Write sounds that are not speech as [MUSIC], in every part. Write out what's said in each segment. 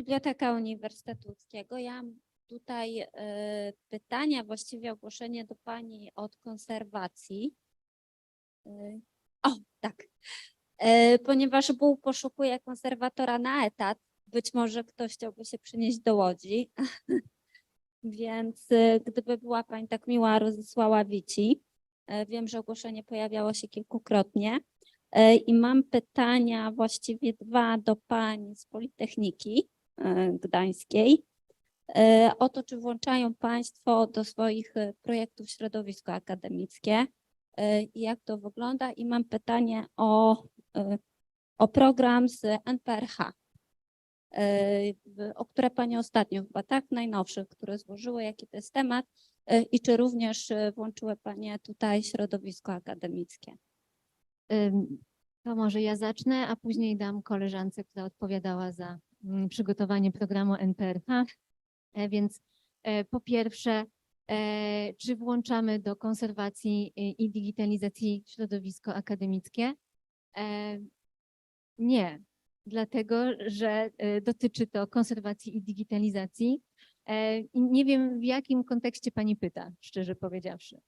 Biblioteka Uniwersytetu Łódzkiego. Ja tutaj e, pytania, właściwie ogłoszenie do Pani od konserwacji. E, O, tak. E, Ponieważ BUł poszukuje konserwatora na etat, być może ktoś chciałby się przynieść do Łodzi. [LAUGHS] Więc gdyby była Pani tak miła, rozesłała Wici. Wiem, że ogłoszenie pojawiało się kilkukrotnie. I mam pytania, właściwie dwa do Pani z Politechniki Gdańskiej. E, O to, czy włączają Państwo do swoich e, projektów środowisko akademickie e, jak to wygląda. I mam pytanie o, e, o program z NPRH, e, o które Pani ostatnio chyba tak, najnowszy, które złożyły, jaki to jest temat e, i czy również e, włączyły Panie tutaj środowisko akademickie. To może ja zacznę, a później dam koleżance, która odpowiadała za przygotowanie programu NPRH. E, Więc e, po pierwsze, e, czy włączamy do konserwacji i- digitalizacji środowisko akademickie? Nie, dlatego że dotyczy to konserwacji i digitalizacji. Nie wiem, w jakim kontekście pani pyta, szczerze powiedziawszy.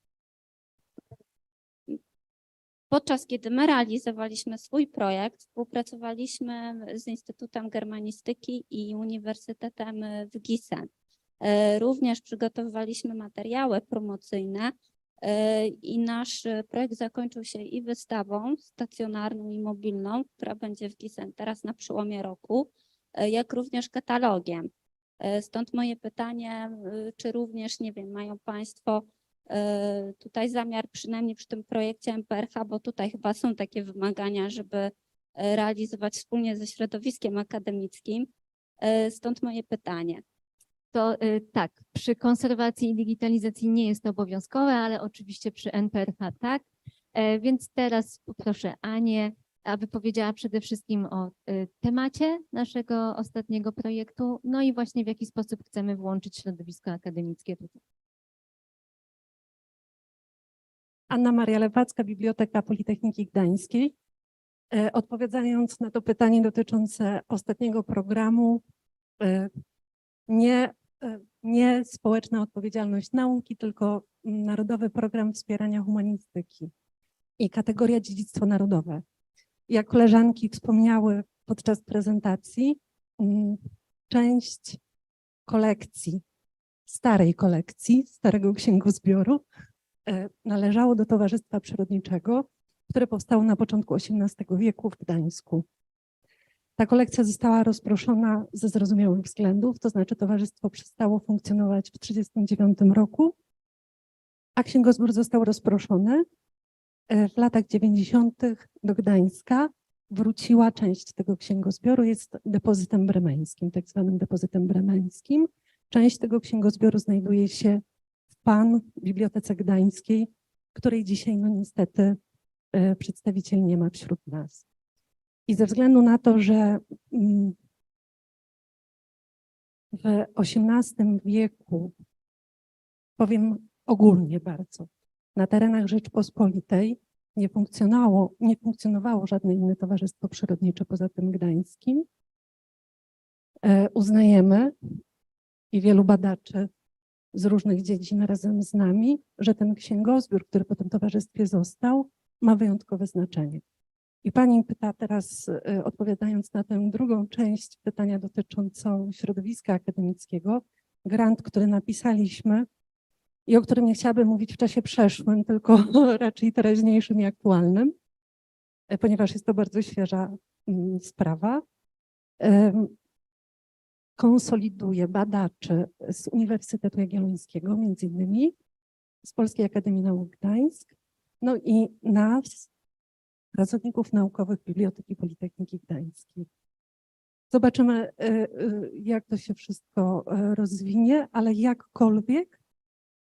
Podczas kiedy my realizowaliśmy swój projekt, współpracowaliśmy z Instytutem Germanistyki i Uniwersytetem w Gießen. Również przygotowywaliśmy materiały promocyjne e, i nasz projekt zakończył się i wystawą stacjonarną i mobilną, która będzie w Gießen teraz na przełomie roku, e, jak również katalogiem. E, Stąd moje pytanie, czy również, nie wiem, mają Państwo tutaj zamiar, przynajmniej przy tym projekcie MPRH, bo tutaj chyba są takie wymagania, żeby e, realizować wspólnie ze środowiskiem akademickim. E, Stąd moje pytanie. To tak, przy konserwacji i digitalizacji nie jest to obowiązkowe, ale oczywiście przy NPRH tak. E, Więc teraz poproszę Anię, aby powiedziała przede wszystkim o temacie naszego ostatniego projektu, no i właśnie w jaki sposób chcemy włączyć środowisko akademickie tutaj. Anna Maria Lewacka, Biblioteka Politechniki Gdańskiej. E, Odpowiadając na to pytanie dotyczące ostatniego programu, e, nie, e, nie społeczna odpowiedzialność nauki, tylko Narodowy Program Wspierania Humanistyki i kategoria dziedzictwo narodowe. Jak koleżanki wspomniały podczas prezentacji, mm, część kolekcji, starej kolekcji, starego księgozbioru, należało do Towarzystwa Przyrodniczego, które powstało na początku XVIII wieku w Gdańsku. Ta kolekcja została rozproszona ze zrozumiałych względów, to znaczy towarzystwo przestało funkcjonować w 1939 roku, a księgozbiór został rozproszony. E, W latach 90. do Gdańska wróciła część tego księgozbioru, jest depozytem bremeńskim, tak zwanym depozytem bremeńskim. Część tego księgozbioru znajduje się w PAN, Bibliotece Gdańskiej, której dzisiaj no niestety e, przedstawiciel nie ma wśród nas. I ze względu na to, że mm, w XVIII wieku, powiem ogólnie bardzo, na terenach Rzeczpospolitej nie funkcjonowało, nie funkcjonowało żadne inne towarzystwo przyrodnicze poza tym gdańskim. E, Uznajemy i wielu badaczy z różnych dziedzin razem z nami, że ten księgozbiór, który po tym towarzystwie został, ma wyjątkowe znaczenie. I pani pyta teraz, y, odpowiadając na tę drugą część pytania dotyczącą środowiska akademickiego, grant, który napisaliśmy i o którym nie chciałabym mówić w czasie przeszłym, tylko [LAUGHS] raczej teraźniejszym i aktualnym, e, ponieważ jest to bardzo świeża mm, sprawa. Konsoliduje badaczy z Uniwersytetu Jagiellońskiego, między innymi z Polskiej Akademii Nauk Gdańsk, no i nas, pracowników naukowych Biblioteki Politechniki Gdańskiej. Zobaczymy, y, y, jak to się wszystko y, rozwinie, ale jakkolwiek,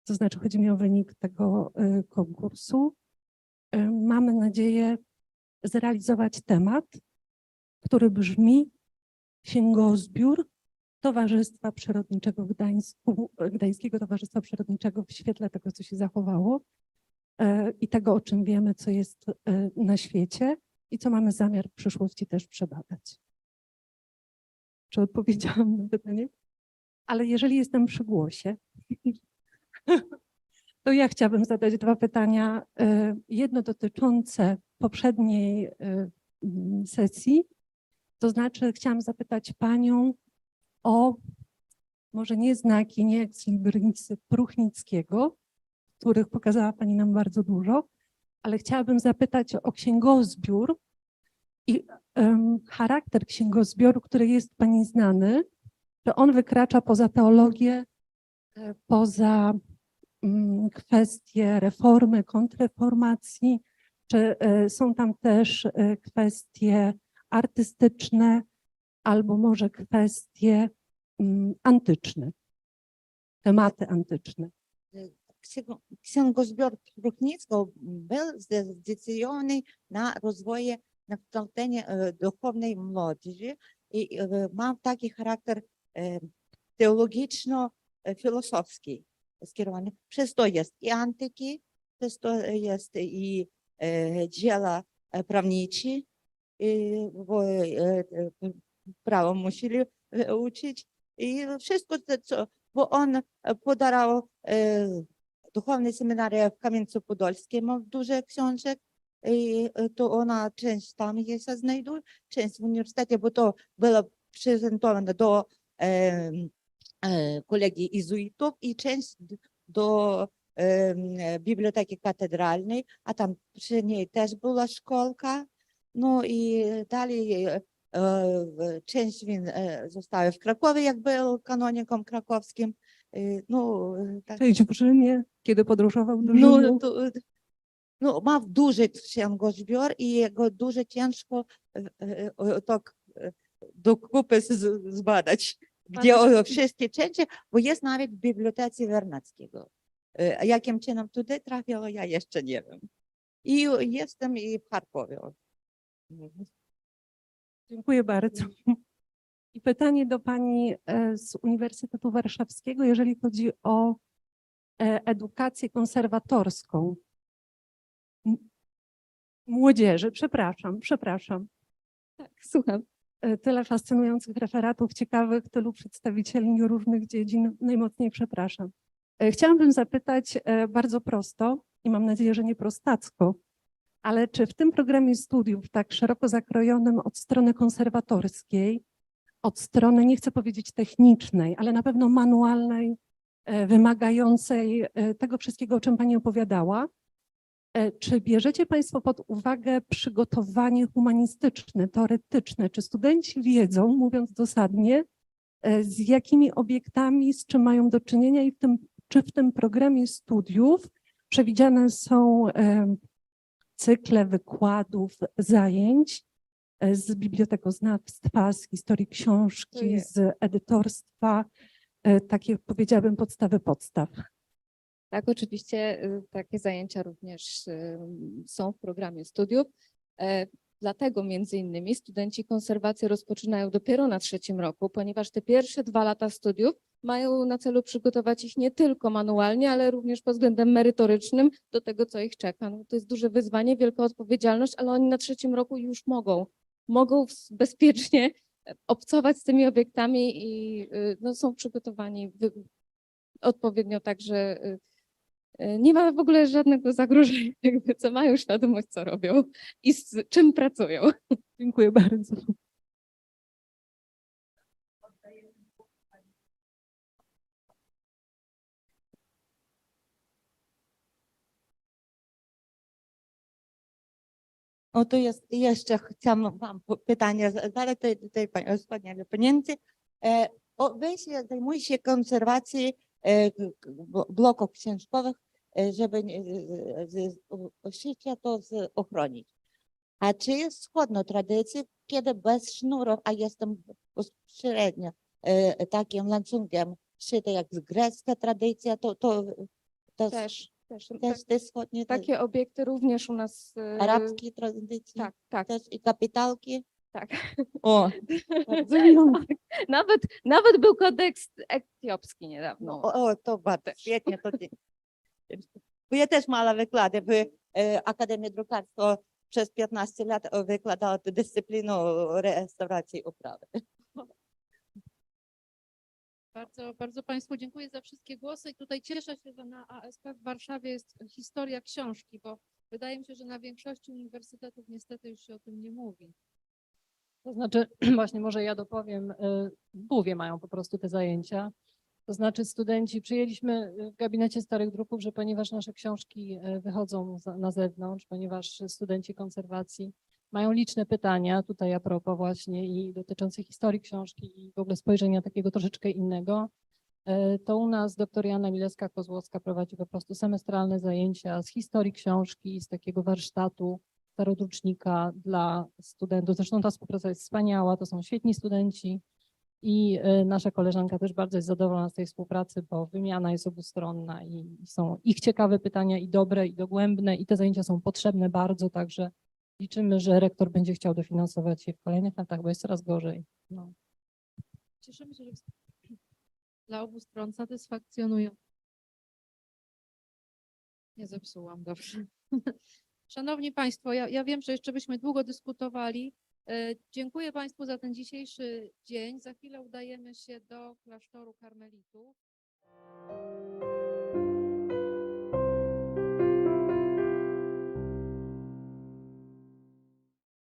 to znaczy chodzi mi o wynik tego konkursu, mamy nadzieję zrealizować temat, który brzmi Księgozbiór Towarzystwa Przyrodniczego Gdańsku, Gdańskiego Towarzystwa Przyrodniczego w świetle tego, co się zachowało e, i tego, o czym wiemy, co jest e, na świecie i co mamy zamiar w przyszłości też przebadać. czy odpowiedziałam na pytanie. Ale jeżeli jestem przy głosie, [LAUGHS] to ja chciałabym zadać dwa pytania. E, Jedno dotyczące poprzedniej sesji, to znaczy chciałam zapytać Panią o może nie znaki, nie ex libris Pruchnickiego, których pokazała Pani nam bardzo dużo, ale chciałabym zapytać o księgozbiór i em, charakter księgozbioru, który jest Pani znany, że on wykracza poza teologię, e, poza mm, kwestie reformy, kontrreformacji, czy e, są tam też e, kwestie artystyczne albo może kwestie mm, antyczne, tematy antyczne. Księgo- Księgozbiór Kruchnickiego był zdecydowany na rozwoju, na kształcenie e, duchownej młodzieży i e, ma taki charakter e, teologiczno-filozofski skierowany. Przez to jest i antyki, przez to jest i dzieła prawnicze, prawo musieli e, uczyć. I wszystko to, co, bo on e, podarał e, duchowne seminaria w Kamieńcu Podolskim, ma dużo książek. I e, to ona część tam je się znajduje, część w uniwersytecie, bo to było prezentowane do e, e, kolegi izuitów i część do e, biblioteki katedralnej, a tam przy niej też była szkolka, no i dalej część він e, został w Krakowie, jak był kanoniką krakowskim. E, No, e, tak. Część w Rzymie, kiedy podróżował do Ну, Rzymu. то, е, ну, мав дуже księgozbiór і його дуже тяжко е, е, е, так е, докупи з- збадać, gdzie o, wszystkie części, bo jest nawet w bibliotece Wernackiego. E, A jakim czynem туди trafiło, ja jeszcze nie wiem. I jestem i w Charkowie. Dziękuję bardzo. I pytanie do Pani e, z Uniwersytetu Warszawskiego, jeżeli chodzi o e, edukację konserwatorską. Młodzieży, przepraszam, przepraszam. Tak, słucham. E, Tyle fascynujących referatów, ciekawych, tylu przedstawicieli różnych dziedzin. Najmocniej przepraszam. Chciałabym zapytać bardzo prosto i mam nadzieję, że nie prostacko, ale czy w tym programie studiów, tak szeroko zakrojonym od strony konserwatorskiej, od strony, nie chcę powiedzieć technicznej, ale na pewno manualnej, e, wymagającej e, tego wszystkiego, o czym Pani opowiadała, e, czy bierzecie Państwo pod uwagę przygotowanie humanistyczne, teoretyczne? Czy studenci wiedzą, mówiąc dosadnie, z jakimi obiektami, z czym mają do czynienia i w tym, czy w tym programie studiów przewidziane są cykle wykładów, zajęć e, z bibliotekoznawstwa, z historii książki, z edytorstwa, e, takie powiedziałabym podstawy podstaw. Tak, oczywiście y, takie zajęcia również y, są w programie studiów. Dlatego między innymi studenci konserwacji rozpoczynają dopiero na trzecim roku, ponieważ te pierwsze dwa lata studiów mają na celu przygotować ich nie tylko manualnie, ale również pod względem merytorycznym do tego, co ich czeka. No, to jest duże wyzwanie, wielka odpowiedzialność, ale oni na trzecim roku już mogą, mogą bezpiecznie obcować z tymi obiektami i y, no, są przygotowani odpowiednio także y, nie ma w ogóle żadnego zagrożenia, [LAUGHS] jakby co mają świadomość, co robią i z czym pracują. [LAUGHS] Dziękuję bardzo. O, to jest jeszcze chciałam wam pytanie zadać tej, tej pani- gospodnie Lepenięcy. E, o, wy się zajmujecie e, bloków książkowych, e, żeby życie to ochronić. A czy jest wschodną tradycją, kiedy bez sznurów, a jestem bezpośrednio e, takim łańcuchem szyte jak z grecka tradycja, to, to, to Też, też, też te wschodnie, takie obiekty również u nas. arabskie tradycje? Tak, tak, też i kapitalki. Tak. O, [LAUGHS] Nawet, nawet był kodeks etiopski niedawno. o, o to bardzo świetnie. To [LAUGHS] ty- Bo ja też mała wykłady w e, Akademii Drukarstwa przez 15 lat wykładała tę dyscyplinę restauracji i uprawy. Bardzo, bardzo Państwu dziękuję za wszystkie głosy i tutaj cieszę się, że na ASP w Warszawie jest historia książki, bo wydaje mi się, że na większości uniwersytetów niestety już się o tym nie mówi. To znaczy, [CLEARS THROAT] właśnie może ja dopowiem, y, Buwie mają po prostu te zajęcia. To znaczy studenci, przyjęliśmy y, w gabinecie starych druków, że ponieważ nasze książki y, wychodzą na zewnątrz, ponieważ studenci konserwacji mają liczne pytania, tutaj a propos właśnie i dotyczące historii książki i w ogóle spojrzenia takiego troszeczkę innego, to u nas doktor Jana Milewska-Kozłowska prowadzi po prostu semestralne zajęcia z historii książki, z takiego warsztatu starodrucznika dla studentów. Zresztą ta współpraca jest wspaniała, to są świetni studenci i y, nasza koleżanka też bardzo jest zadowolona z tej współpracy, bo wymiana jest obustronna i są ich ciekawe pytania i dobre i dogłębne i te zajęcia są potrzebne bardzo, także liczymy, że rektor będzie chciał dofinansować je w kolejnych latach, bo jest coraz gorzej. No. Cieszymy się, że [CLEARS THROAT] dla obu stron satysfakcjonują. Nie zepsułam, dobrze. [LAUGHS] Szanowni Państwo, ja, ja wiem, że jeszcze byśmy długo dyskutowali. E, Dziękuję Państwu za ten dzisiejszy dzień. Za chwilę udajemy się do klasztoru karmelitów.